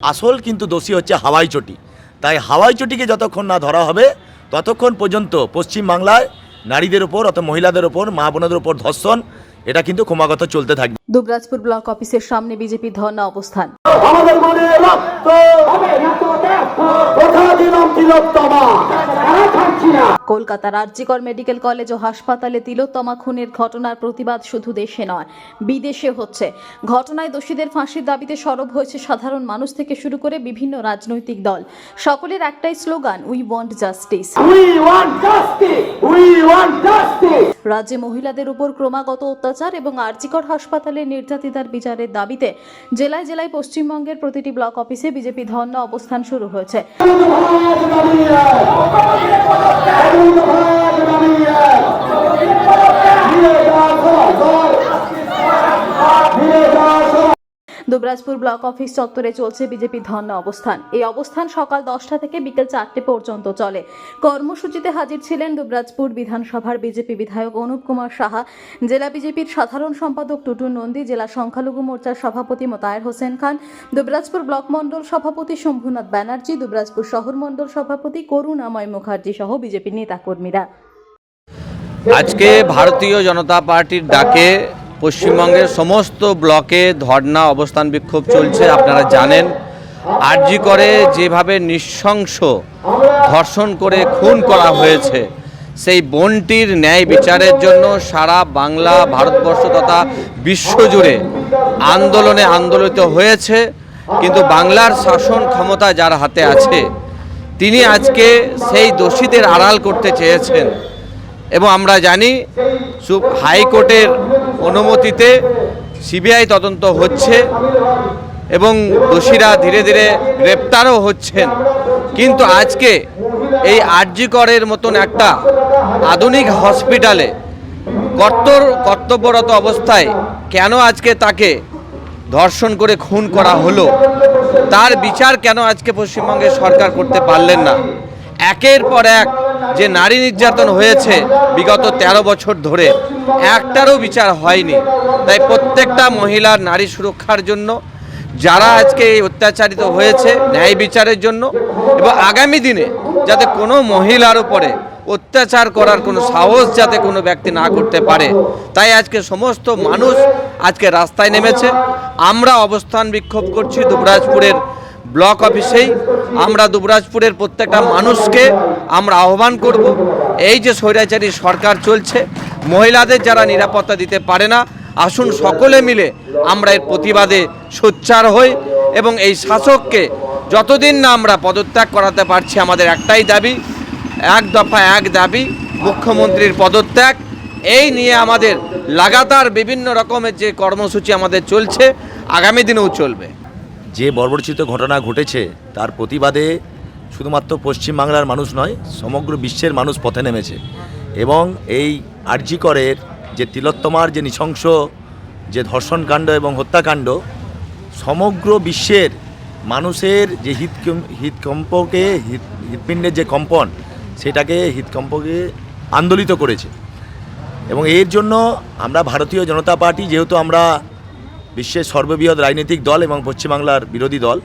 আসল কিন্তু দোষী হচ্ছে হাওয়াই চটি। তাই হাওয়াই চটিকে যতক্ষণ না ধরা হবে ততক্ষণ পর্যন্ত পশ্চিম বাংলায় নারীদের ওপর অত মহিলাদের ওপর মা বোনদের ওপর ধর্ষণ এটা কিন্তু ক্রমাগত চলতে থাকবে। দুবরাজপুর ব্লক অফিসের সামনে বিজেপি ধর্ণা অবস্থান। আমাদের কলকাতার আরজিকর মেডিকেল কলেজ ও হাসপাতালে তিলোত্তমা খুনের ঘটনার প্রতিবাদ শুধু দেশে নয় বিদেশে হচ্ছে। ঘটনায় দোষীদের ফাঁসির দাবিতে সরব হয়েছে সাধারণ মানুষ থেকে শুরু করে বিভিন্ন রাজনৈতিক দল। সকলের একটাই স্লোগান উই ওয়ান্ট জাস্টিস রাজ্যে মহিলাদের উপর ক্রমাগত অত্যাচার এবং আরজিকর হাসপাতালে নির্যাতিতার বিচারের দাবিতে জেলায় জেলায় পশ্চিমবঙ্গের প্রতিটি ব্লক অফিসে বিজেপি ধর্ণা অবস্থান শুরু হয়েছে। আলী দুবরাজপুর ব্লক অফিস চত্বরে চলছে বিজেপি ধর্ণা অবস্থান। এই অবস্থান সকাল দশটা থেকে বিকেল চারটে পর্যন্ত চলে। কর্মসূচিতে হাজির ছিলেন দুবরাজপুর বিধানসভার বিজেপি বিধায়ক অনুপ কুমার সাহা, জেলা বিজেপির সাধারণ সম্পাদক টুটুল নন্দী, জেলা সংখ্যালঘু মোর্চার সভাপতি মোতায়ের হোসেন খান দুবরাজপুর ব্লক মণ্ডল সভাপতি শম্ভুনাথ ব্যানার্জি দুবরাজপুর শহর মণ্ডল সভাপতি করুণাময় মুখার্জি সহ বিজেপি নেতাকর্মীরা। আজকে ভারতীয় জনতা পার্টির ডাকে পশ্চিমবঙ্গের সমস্ত ব্লকে ধর্না অবস্থান বিক্ষোভ চলছে, আপনারা জানেন। আরজি করে যেভাবে নৃশংস ধর্ষণ করে খুন করা হয়েছে, সেই বনটির ন্যায় বিচারের জন্য সারা বাংলা, ভারতবর্ষ তথা বিশ্বজুড়ে আন্দোলনে আন্দোলিত হয়েছে। কিন্তু বাংলার শাসন ক্ষমতা যার হাতে আছে, তিনি আজকে সেই দোষীদের আড়াল করতে চেয়েছেন। এবং আমরা জানি হাইকোর্টের অনুমতিতে সিবিআই তদন্ত হচ্ছে এবং দোষীরা ধীরে ধীরে গ্রেপ্তারও হচ্ছেন। কিন্তু আজকে এই আরজিকরের মতন একটা আধুনিক হসপিটালে কর্তর, কর্তব্যরত অবস্থায় কেন আজকে তাকে ধর্ষণ করে খুন করা হলো? তার বিচার কেন আজকে পশ্চিমবঙ্গের সরকার করতে পারলেন না? একের পর এক যে নারী নির্যাতন হয়েছে বিগত ১৩ বছর ধরে, একটারও বিচার হয়নি। তাই প্রত্যেকটা মহিলার নারী সুরক্ষার জন্য, যারা আজকে এই অত্যাচারিত হয়েছে ন্যায় বিচারের জন্য, এবং আগামী দিনে যাতে কোনো মহিলার উপরে অত্যাচার করার কোনো সাহস যাতে কোনো ব্যক্তি না করতে পারে, তাই আজকে সমস্ত মানুষ আজকে রাস্তায় নেমেছে। আমরা অবস্থান বিক্ষোভ করছি দুবরাজপুরের ব্লক অফিসেই আমরা দুবরাজপুরের প্রত্যেকটা মানুষকে আমরা আহ্বান করব। এই যে স্বৈরাচারী সরকার চলছে, মহিলাদের যারা নিরাপত্তা দিতে পারে না, আসুন সকলে মিলে আমরা এর প্রতিবাদে সোচ্চার হই এবং এই শাসককে যতদিন না আমরা পদত্যাগ করাতে পারছি, আমাদের একটাই দাবি, এক দফা এক দাবি, মুখ্যমন্ত্রীর পদত্যাগ। এই নিয়ে আমাদের লাগাতার বিভিন্ন রকমের যে কর্মসূচি আমাদের চলছে, আগামী দিনেও চলবে। যে বর্বরচিত ঘটনা ঘটেছে, তার প্রতিবাদে শুধুমাত্র পশ্চিমবাংলার মানুষ নয়, সমগ্র বিশ্বের মানুষ পথে নেমেছে। এবং এই আর্যিকরের যে তিলোত্তমার যে নৃশংস যে ধর্ষণকাণ্ড এবং হত্যাকাণ্ড, সমগ্র বিশ্বের মানুষের যে হৃদ হৃদকম্পকে হৃদ- হৃৎপিণ্ডের যে কম্পন, সেটাকে হৃদকম্পকে আন্দোলিত করেছে। এবং এর জন্য আমরা ভারতীয় জনতা পার্টি, যেহেতু আমরা বিশ্বের সর্ববৃহৎ রাজনৈতিক দল এবং পশ্চিমবাংলার বিরোধী দল।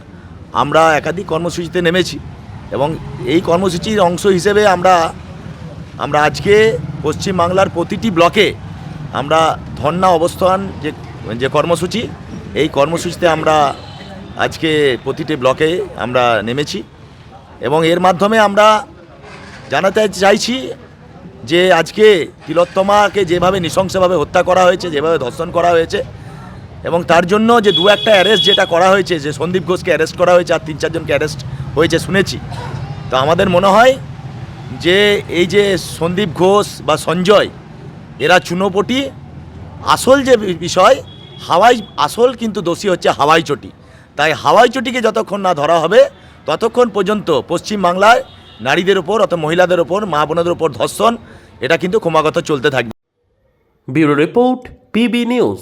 আমরা একাধিক কর্মসূচিতে নেমেছি এবং এই কর্মসূচির অংশ হিসেবে আমরা আমরা আজকে পশ্চিমবাংলার প্রতিটি ব্লকে আমরা ধর্ণা অবস্থান যে যে কর্মসূচি, এই কর্মসূচিতে আমরা আজকে প্রতিটি ব্লকে আমরা নেমেছি এবং এর মাধ্যমে আমরা জানাতে চাইছি যে আজকে তিলোত্তমাকে যেভাবে নৃশংসভাবে হত্যা করা হয়েছে, যেভাবে ধর্ষণ করা হয়েছে এবং তার জন্য যে দু একটা অ্যারেস্ট যেটা করা হয়েছে, যে সন্দীপ ঘোষকে অ্যারেস্ট করা হয়েছে আর তিন চারজনকে অ্যারেস্ট হয়েছে শুনেছি। তো আমাদের মনে হয় যে এই যে সন্দীপ ঘোষ বা সঞ্জয়, এরা চুনোপটি। আসল যে বিষয়, হাওয়াই, আসল কিন্তু দোষী হচ্ছে হাওয়াই চটি। তাই হাওয়াই চটিকে যতক্ষণ না ধরা হবে, ততক্ষণ পর্যন্ত পশ্চিম বাংলায় নারীদের ওপর অত মহিলাদের ওপর মা বোনদের ওপর ধর্ষণ, এটা কিন্তু ক্রমাগত চলতে থাকবে। Bureau report, PB news.